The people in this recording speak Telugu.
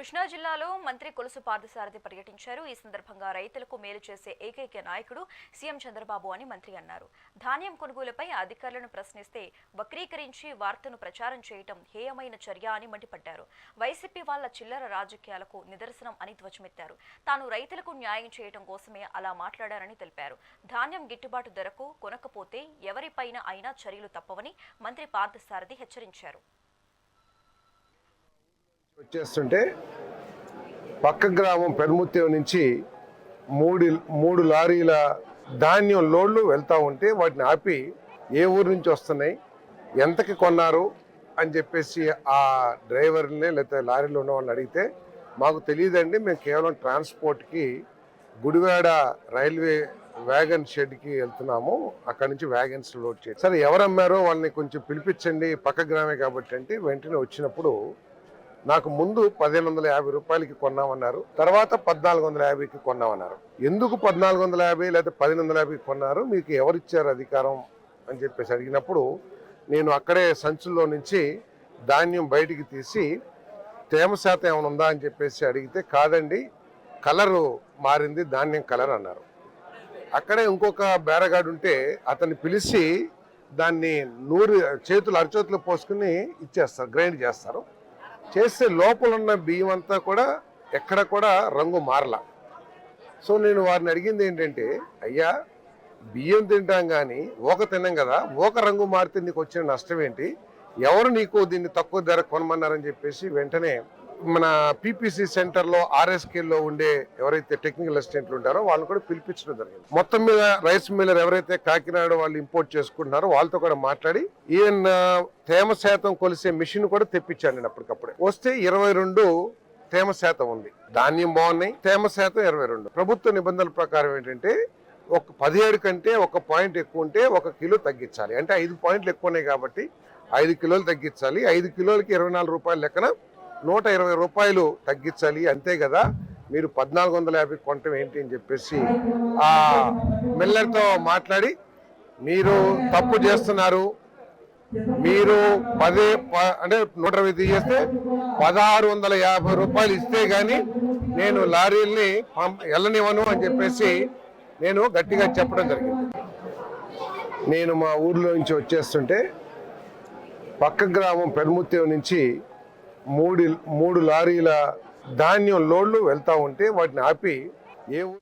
కృష్ణా జిల్లాలో మంత్రి కొలుసు పార్థసారథి పర్యటించారు. ఈ సందర్భంగా రైతులకు మేలు చేసే ఏకైక నాయకుడు సీఎం చంద్రబాబు అని మంత్రి అన్నారు. ధాన్యం కొనుగోలుపై అధికారులను ప్రశ్నిస్తే వక్రీకరించి వార్తను ప్రచారం చేయటం హేయమైన చర్య అని మండిపడ్డారు. వైసీపీ వాళ్ళ చిల్లర రాజకీయాలకు నిదర్శనం అని ధ్వజమెత్తారు. తాను రైతులకు న్యాయం చేయటం కోసమే అలా మాట్లాడారని తెలిపారు. ధాన్యం గిట్టుబాటు ధరకు కొనకపోతే ఎవరిపైన అయినా చర్యలు తప్పవని మంత్రి పార్థసారథి హెచ్చరించారు. వచ్చేస్తుంటే పక్క గ్రామం పెనుముత్యం నుంచి మూడు మూడు లారీల ధాన్యం లోడ్లు వెళ్తూ ఉంటే వాటిని ఆపి ఏ ఊరు నుంచి వస్తున్నాయి ఎంతకి కొన్నారు అని చెప్పేసి ఆ డ్రైవర్ని లేకపోతే లారీలో ఉన్న వాళ్ళని అడిగితే మాకు తెలియదండి మేము కేవలం ట్రాన్స్పోర్ట్కి గుడివాడ రైల్వే వ్యాగన్ షెడ్కి వెళ్తున్నాము అక్కడ నుంచి వ్యాగన్స్ లోడ్ చేయాలి సరే ఎవరు అమ్మారో వాళ్ళని కొంచెం పిలిపించండి పక్క గ్రామే కాబట్టి అంటే వెంటనే వచ్చినప్పుడు నాకు ముందు పదిహేను వందల యాభై రూపాయలకి కొన్నామన్నారు తర్వాత పద్నాలుగు వందల యాభైకి కొన్నామన్నారు. ఎందుకు పద్నాలుగు వందల యాభై లేదా పదిహేను వందల యాభైకి కొన్నారు? మీకు ఎవరిచ్చారు అధికారం అని చెప్పేసి అడిగినప్పుడు నేను అక్కడే సంచుల్లో నుంచి ధాన్యం బయటికి తీసి తేమ శాతం ఏమైనా ఉందా అని చెప్పేసి అడిగితే కాదండి కలరు మారింది ధాన్యం కలర్ అన్నారు. అక్కడే ఇంకొక బేరగాడు ఉంటే అతన్ని పిలిచి దాన్ని నూరు చేతులు అరచేతులు పోసుకుని ఇచ్చేస్తారు గ్రైండ్ చేస్తారు. చేస్తే లోపల ఉన్న బియ్యం అంతా కూడా ఎక్కడ కూడా రంగు మారలా. సో నేను వారిని అడిగింది ఏంటంటే అయ్యా బియ్యం తింటాం కానీ ఓక తిన్నాం కదా ఓక రంగు మారితే నీకు వచ్చిన నష్టం ఏంటి? ఎవరు నీకు దీన్ని తక్కువ ధర కొనమన్నారని చెప్పేసి వెంటనే మన పీపీసీ సెంటర్లో ఆర్ఎస్కేలో ఉండే ఎవరైతే టెక్నికల్ అసిస్టెంట్లు ఉంటారో వాళ్ళని కూడా పిలిపించడం జరిగింది. మొత్తం మీద రైస్ మిల్లర్ ఎవరైతే కాకినాడ వాళ్ళు ఇంపోర్ట్ చేసుకుంటున్నారో వాళ్ళతో కూడా మాట్లాడి ఈవెన్ తేమ శాతం కొలిసే మిషన్ కూడా తెప్పించాను నేను అప్పటికప్పుడే. వస్తే ఇరవై రెండు తేమ శాతం ఉంది. ధాన్యం బాగున్నాయి తేమ శాతం ఇరవై రెండు. ప్రభుత్వ నిబంధనల ప్రకారం ఏంటంటే ఒక పదిహేడు కంటే ఒక పాయింట్ ఎక్కువ ఉంటే ఒక కిలో తగ్గించాలి. అంటే ఐదు పాయింట్లు ఎక్కువ ఉన్నాయి కాబట్టి ఐదు కిలోలు తగ్గించాలి. ఐదు కిలోలకి ఇరవై నాలుగు రూపాయల లెక్కన నూట ఇరవై రూపాయలు తగ్గించాలి అంతే కదా? మీరు పద్నాలుగు వందల యాభై కొనటం ఏంటి అని చెప్పేసి ఆ మిల్లర్తో మాట్లాడి మీరు తప్పు చేస్తున్నారు. మీరు పదే ప- అంటే నూట ఇరవై తీసేస్తే పదహారు వందల యాభై రూపాయలు ఇస్తే కానీ నేను లారీల్ని వెళ్ళనివ్వను అని చెప్పేసి నేను గట్టిగా చెప్పడం జరిగింది. నేను మా ఊర్లో నుంచి వచ్చేస్తుంటే పక్క గ్రామం పెరుముత్యం నుంచి మూడు మూడు లారీల ధాన్యం లోడ్లు వెళ్తా ఉంటే వాటిని ఆపి ఏ